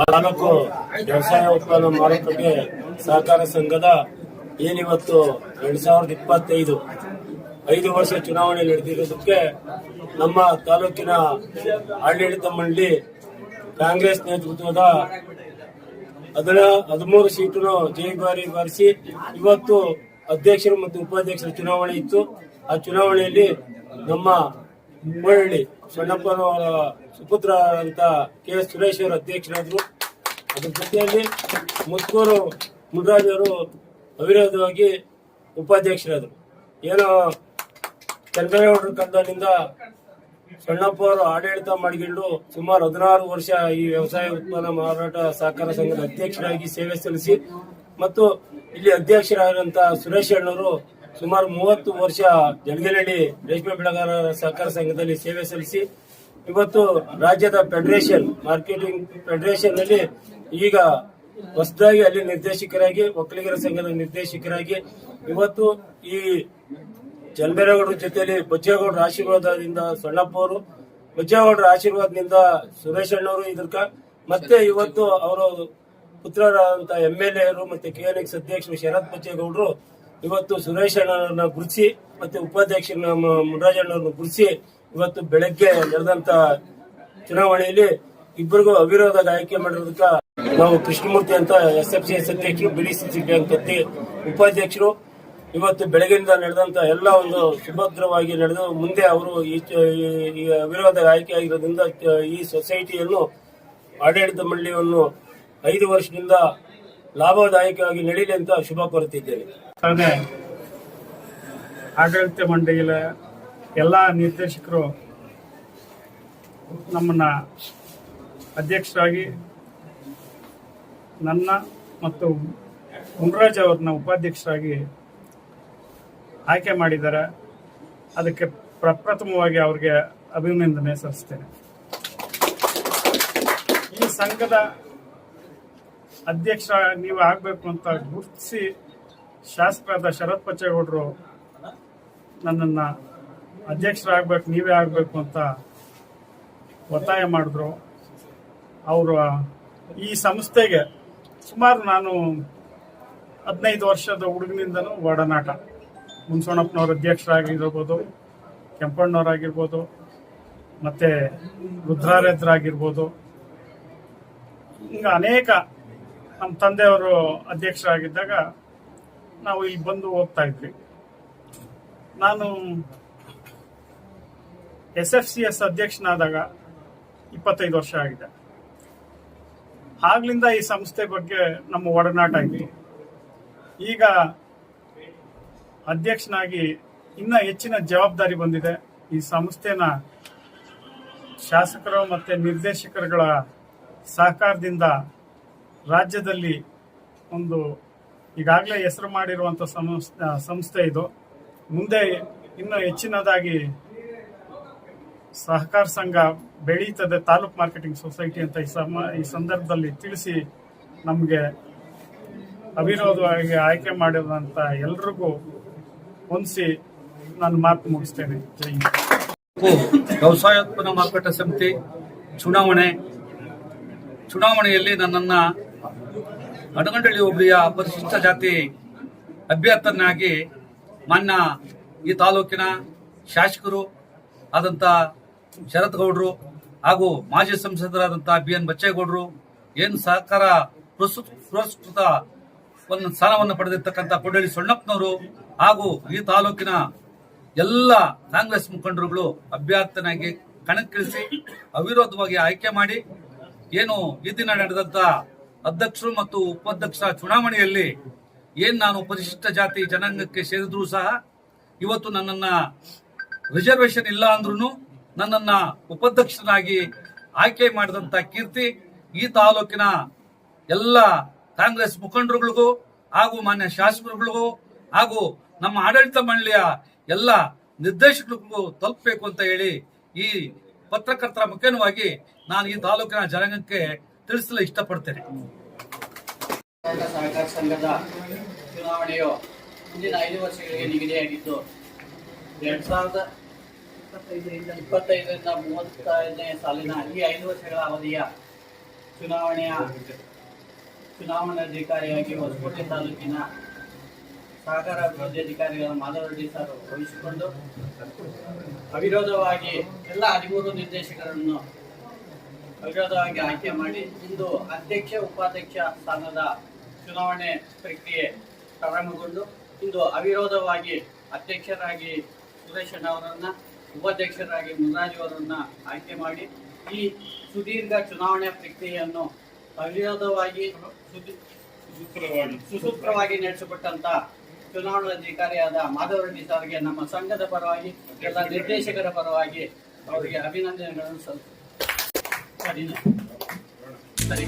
ತಾಲೂಕು ವ್ಯವಸಾಯ ಉತ್ಪನ್ನ ಮಾರುಕಟ್ಟೆ ಸಹಕಾರ ಸಂಘದ ಏನಿವತ್ತು ಎರಡ್ ಸಾವಿರದ ಇಪ್ಪತ್ತೈದು ಐದು ವರ್ಷ ಚುನಾವಣೆ ನಡೆದಿರೋದಕ್ಕೆ ನಮ್ಮ ತಾಲೂಕಿನ ಆಡಳಿತ ಮಂಡಳಿ ಕಾಂಗ್ರೆಸ್ ನೇತೃತ್ವದ ಅದರ ಹದಿಮೂರು ಸೀಟನ್ನು ಜೈಬಾರಿ ಬಾರಿಸಿ ಇವತ್ತು ಅಧ್ಯಕ್ಷರು ಮತ್ತು ಉಪಾಧ್ಯಕ್ಷರ ಚುನಾವಣೆ ಇತ್ತು. ಆ ಚುನಾವಣೆಯಲ್ಲಿ ನಮ್ಮ ಮುರಳಿ ಸಣ್ಣಪ್ಪನವರ ಸುಪುತ್ರ ಅಂತ ಕೆ ಎಸ್ ಸುರೇಶ್ ಅವರು ಅಧ್ಯಕ್ಷರಾದರು. ಅದ್ರ ಜೊತೆಯಲ್ಲಿ ಮುತ್ಕೂರು ಅವರು ಅವಿರೋಧವಾಗಿ ಉಪಾಧ್ಯಕ್ಷರಾದರು. ಏನೋ ಚಂದ್ರೇಗೌಡರ ಕಂದನಿಂದ ಸಣ್ಣಪ್ಪ ಅವರು ಆಡಳಿತ ಮಾಡಿಕೊಂಡು ಸುಮಾರು ಹದಿನಾರು ವರ್ಷ ಈ ವ್ಯವಸಾಯ ಉತ್ಪನ್ನ ಮಾರಾಟ ಸಹಕಾರ ಸಂಘದ ಅಧ್ಯಕ್ಷರಾಗಿ ಸೇವೆ ಸಲ್ಲಿಸಿ ಮತ್ತು ಇಲ್ಲಿ ಅಧ್ಯಕ್ಷರಾದಂತಹ ಸುರೇಶ್ ಅಣ್ಣವರು ಸುಮಾರು ಮೂವತ್ತು ವರ್ಷ ಜಲಗನಹಳ್ಳಿ ರೇಷ್ಮೆ ಬೆಳೆಗಾರರ ಸಹಕಾರ ಸಂಘದಲ್ಲಿ ಸೇವೆ ಸಲ್ಲಿಸಿ, ಇವತ್ತು ರಾಜ್ಯದ ಫೆಡರೇಷನ್ ಮಾರ್ಕೆಟಿಂಗ್ ಫೆಡರೇಷನ್ನಲ್ಲಿ ಈಗ ಹೊಸದಾಗಿ ಅಲ್ಲಿ ನಿರ್ದೇಶಕರಾಗಿ, ಒಕ್ಕಲಿಗರ ಸಂಘದ ನಿರ್ದೇಶಕರಾಗಿ, ಇವತ್ತು ಈ ಜಲಬೇರೇಗೌಡರ ಜೊತೆಯಲ್ಲಿ ಬಚ್ಚೇಗೌಡರ ಆಶೀರ್ವಾದದಿಂದ ಸಣ್ಣಪ್ಪ ಅವರು ಬಚ್ಚೇಗೌಡರ ಆಶೀರ್ವಾದದಿಂದ ಸುರೇಶ್ ಅಣ್ಣವರು ಇದಕ್ಕ, ಮತ್ತೆ ಇವತ್ತು ಅವರ ಪುತ್ರರಾದಂತಹ ಎಂ ಎಲ್ ಎರು ಮತ್ತೆ ಕೆಎನ್ಎಕ್ಸ್ ಎನ್ ಎಕ್ಸ್ ಅಧ್ಯಕ್ಷರು ಶರತ್ ಬಚ್ಚೇಗೌಡರು ಇವತ್ತು ಸುರೇಶ್ ಅಣ್ಣರನ್ನ ಗುರುಸಿ ಮತ್ತೆ ಉಪಾಧ್ಯಕ್ಷ ಮ- ಮುನ್ರಾಜ್ ಅಣ್ಣವ್ರನ್ನ ಗುರುಸಿ ಇವತ್ತು ಬೆಳಗ್ಗೆ ನಡೆದಂತ ಚುನಾವಣೆಯಲ್ಲಿ ಇಬ್ಬರಿಗೂ ಅವಿರೋಧ ಆಯ್ಕೆ ಮಾಡಿರೋದಕ್ಕ ನಾವು ಕೃಷ್ಣಮೂರ್ತಿ ಅಂತ ಎಸ್ ಎಫ್ ಸಿ ಎಸ್ ಅಧ್ಯಕ್ಷರು ಬಿಡಿಸಿ ಬ್ಯಾಂಕ್ ಅಧ್ಯ- ಉಪಾಧ್ಯಕ್ಷರು. ಇವತ್ತು ಬೆಳಗಿನಿಂದ ನಡೆದಂತ ಎಲ್ಲ ಒಂದು ಸುಭದ್ರವಾಗಿ ನಡೆದು ಮುಂದೆ ಅವರು ಈ ಅವಿರೋಧ ಆಯ್ಕೆ ಆಗಿರೋದ್ರಿಂದ ಈ ಸೊಸೈಟಿಯನ್ನು ಆಡಳಿತ ಮಂಡಳಿಯನ್ನು ಐದು ವರ್ಷದಿಂದ ಲಾಭದಾಯಕವಾಗಿ ನಡೀಲಿ ಅಂತ ಶುಭ ಕೋರುತ್ತಿದ್ದೇನೆ. ತಾನೇ ಆಡಳಿತ ಮಂಡಳಿಯ ಎಲ್ಲ ನಿರ್ದೇಶಕರು ನಮ್ಮನ್ನ ಅಧ್ಯಕ್ಷರಾಗಿ ನನ್ನ ಮತ್ತು ಮುನ್ರಾಜ್ ಅವ್ರನ್ನ ಉಪಾಧ್ಯಕ್ಷರಾಗಿ ಆಯ್ಕೆ ಮಾಡಿದ್ದಾರೆ. ಅದಕ್ಕೆ ಪ್ರಪ್ರಥಮವಾಗಿ ಅವ್ರಿಗೆ ಅಭಿನಂದನೆ ಸಲ್ಲಿಸ್ತೇನೆ. ಈ ಸಂಘದ ಅಧ್ಯಕ್ಷ, ನೀವು ಆಗಬೇಕು ಅಂತ ಗುರುತಿಸಿ ಶಾಸಕರಾದ ಶರತ್ ಬಚ್ಚೇಗೌಡರು ನನ್ನನ್ನು ಅಧ್ಯಕ್ಷರಾಗಬೇಕು, ನೀವೇ ಆಗಬೇಕು ಅಂತ ಒತ್ತಾಯ ಮಾಡಿದ್ರು. ಅವರು ಈ ಸಂಸ್ಥೆಗೆ ಸುಮಾರು ನಾನು ಹದಿನೈದು ವರ್ಷದ ಹುಡುಗನಿಂದನೂ ಒಡನಾಟ. ಮುನ್ಸೋಣಪ್ಪನವ್ರ ಅಧ್ಯಕ್ಷರಾಗಿರ್ಬೋದು, ಕೆಂಪಣ್ಣವರಾಗಿರ್ಬೋದು, ಮತ್ತು ರುದ್ರಾರೇದ್ರಾಗಿರ್ಬೋದು. ಹಿಂಗೆ ಅನೇಕ ನಮ್ಮ ತಂದೆಯವರು ಅಧ್ಯಕ್ಷರಾಗಿದ್ದಾಗ ನಾವು ಇಲ್ಲಿ ಬಂದು ಹೋಗ್ತಾ ಇದ್ವಿ. ನಾನು ಎಸ್ ಎಫ್ ಸಿ ಎಸ್ ಅಧ್ಯಕ್ಷನಾದಾಗ ಇಪ್ಪತ್ತೈದು ವರ್ಷ ಆಗಿದೆ. ಆಗ್ಲಿಂದ ಈ ಸಂಸ್ಥೆ ಬಗ್ಗೆ ನಮ್ಮ ಒಡನಾಟ ಇದೆ ಈಗ ಅಧ್ಯಕ್ಷನಾಗಿ ಇನ್ನ ಹೆಚ್ಚಿನ ಜವಾಬ್ದಾರಿ ಬಂದಿದೆ. ಈ ಸಂಸ್ಥೆನ ಶಾಸಕರು ಮತ್ತು ನಿರ್ದೇಶಕರುಗಳ ಸಹಕಾರದಿಂದ ರಾಜ್ಯದಲ್ಲಿ ಒಂದು ಈಗಾಗಲೇ ಹೆಸರು ಮಾಡಿರುವಂಥ ಸಂಸ್ಥೆ ಇದು. ಮುಂದೆ ಇನ್ನೂ ಹೆಚ್ಚಿನದಾಗಿ ಸಹಕಾರ ಸಂಘ ಬೆಳೀತದೆ, ತಾಲೂಕ್ ಮಾರ್ಕೆಟಿಂಗ್ ಸೊಸೈಟಿ ಅಂತ ಈ ಸಮ, ಈ ಸಂದರ್ಭದಲ್ಲಿ ತಿಳಿಸಿ ನಮಗೆ ಅವಿರೋಧವಾಗಿ ಆಯ್ಕೆ ಮಾಡಿದಂಥ ಎಲ್ರಿಗೂ ಹೊಂದಿಸಿ ನಾನು ಮಾತು ಮುಗಿಸ್ತೇನೆ. ವ್ಯವಸಾಯೋತ್ಪನ್ನ ಮಾರುಕಟ್ಟೆ ಸಮಿತಿ ಚುನಾವಣೆ. ಚುನಾವಣೆಯಲ್ಲಿ ನನ್ನನ್ನ ಅಡಗಂಡಳ್ಳಿ ಹೋಬಳಿಯ ಪರಿಶಿಷ್ಟ ಜಾತಿ ಅಭ್ಯರ್ಥನಾಗಿ ಮಾನ್ಯ ಈ ತಾಲೂಕಿನ ಶಾಸಕರು ಆದಂತ ಶರತ್ ಗೌಡ್ರು ಹಾಗೂ ಮಾಜಿ ಸಂಸದರಾದಂಥ ಬಿ ಎನ್ ಬಚ್ಚೇಗೌಡರು ಏನು ಸಹಕಾರ ಪುರಸ್ಕೃತ ಒಂದು ಸ್ಥಾನವನ್ನು ಪಡೆದಿರ್ತಕ್ಕಂಥ ಕೊಡಳ್ಳಿ ಸೊಣ್ಣಪ್ಪನವರು ಹಾಗೂ ಈ ತಾಲೂಕಿನ ಎಲ್ಲ ಕಾಂಗ್ರೆಸ್ ಮುಖಂಡರುಗಳು ಅಭ್ಯರ್ಥನಾಗಿ ಕಣಕ್ಕಿಳಿಸಿ ಅವಿರೋಧವಾಗಿ ಆಯ್ಕೆ ಮಾಡಿ ಏನು ಈ ದಿನ ನಡೆದಂತ ಅಧ್ಯಕ್ಷರು ಮತ್ತು ಉಪಾಧ್ಯಕ್ಷರ ಚುನಾವಣೆಯಲ್ಲಿ ಏನ್ ನಾನು ಪರಿಶಿಷ್ಟ ಜಾತಿ ಜನಾಂಗಕ್ಕೆ ಸೇರಿದ್ರೂ ಸಹ ಇವತ್ತು ನನ್ನನ್ನ ರಿಸರ್ವೇಶನ್ ಇಲ್ಲ ಅಂದ್ರೂ ನನ್ನನ್ನ ಉಪಾಧ್ಯಕ್ಷನಾಗಿ ಆಯ್ಕೆ ಮಾಡಿದಂತ ಕೀರ್ತಿ ಈ ತಾಲೂಕಿನ ಎಲ್ಲ ಕಾಂಗ್ರೆಸ್ ಮುಖಂಡರುಗಳಿಗೂ ಹಾಗೂ ಮಾನ್ಯ ಶಾಸಕರುಗಳಿಗೂ ಹಾಗೂ ನಮ್ಮ ಆಡಳಿತ ಮಂಡಳಿಯ ಎಲ್ಲ ನಿರ್ದೇಶಕರಿಗೂ ತಲುಪಬೇಕು ಅಂತ ಹೇಳಿ ಈ ಪತ್ರಕರ್ತರ ಮುಖೇನವಾಗಿ ನಾನು ಈ ತಾಲೂಕಿನ ಜನಾಂಗಕ್ಕೆ ತಿಳಿಸಲು ಇಷ್ಟಪಡ್ತೇನೆ. ಸಹಕಾರ ಸಂಘದ ಚುನಾವಣೆಯು ಮುಂದಿನ ಐದು ವರ್ಷಗಳಿಗೆ ನಿಗದಿಯಾಗಿದ್ದು, ಎರಡ್ ಸಾವಿರದ ಇಪ್ಪತ್ತೈದರಿಂದ ಮೂವತ್ತೈದನೇ ಸಾಲಿನ ಈ ಐದು ವರ್ಷಗಳ ಅವಧಿಯ ಚುನಾವಣೆಯ ಚುನಾವಣಾಧಿಕಾರಿಯಾಗಿ ಹೊಸಕೋಟೆ ತಾಲೂಕಿನ ಸಹಕಾರ ಅಭಿವೃದ್ಧಿ ಅಧಿಕಾರಿಗಳ ಮಾಧವರೆಡ್ಡಿ ಸರ್ ವಹಿಸಿಕೊಂಡು ಅವಿರೋಧವಾಗಿ ಎಲ್ಲ ಹದಿಮೂರು ನಿರ್ದೇಶಕರನ್ನು ಅವಿರೋಧವಾಗಿ ಆಯ್ಕೆ ಮಾಡಿ ಇಂದು ಅಧ್ಯಕ್ಷ ಉಪಾಧ್ಯಕ್ಷ ಸ್ಥಾನದ ಚುನಾವಣೆ ಪ್ರಕ್ರಿಯೆ ಪ್ರಾರಂಭಗೊಂಡು ಇಂದು ಅವಿರೋಧವಾಗಿ ಅಧ್ಯಕ್ಷರಾಗಿ ಸುರೇಶನ್ ಅವರನ್ನ ಉಪಾಧ್ಯಕ್ಷರಾಗಿ ಮುನ್ರಾಜು ಅವರನ್ನ ಆಯ್ಕೆ ಮಾಡಿ ಈ ಸುದೀರ್ಘ ಚುನಾವಣೆ ಪ್ರಕ್ರಿಯೆಯನ್ನು ಅವಿರೋಧವಾಗಿ ಸುಸೂತ್ರವಾಗಿ ನಡೆಸಿಕೊಟ್ಟಂತ ಚುನಾವಣಾಧಿಕಾರಿಯಾದ ಮಾಧವರೆಡ್ಡಿ ಸರ್ಗೆ ನಮ್ಮ ಸಂಘದ ಪರವಾಗಿ ಎಲ್ಲ ನಿರ್ದೇಶಕರ ಪರವಾಗಿ ಅವರಿಗೆ ಅಭಿನಂದನೆಗಳನ್ನು ಸಲ್ಲಿಸುತ್ತೇನೆ. ಸರಿ ಸರಿ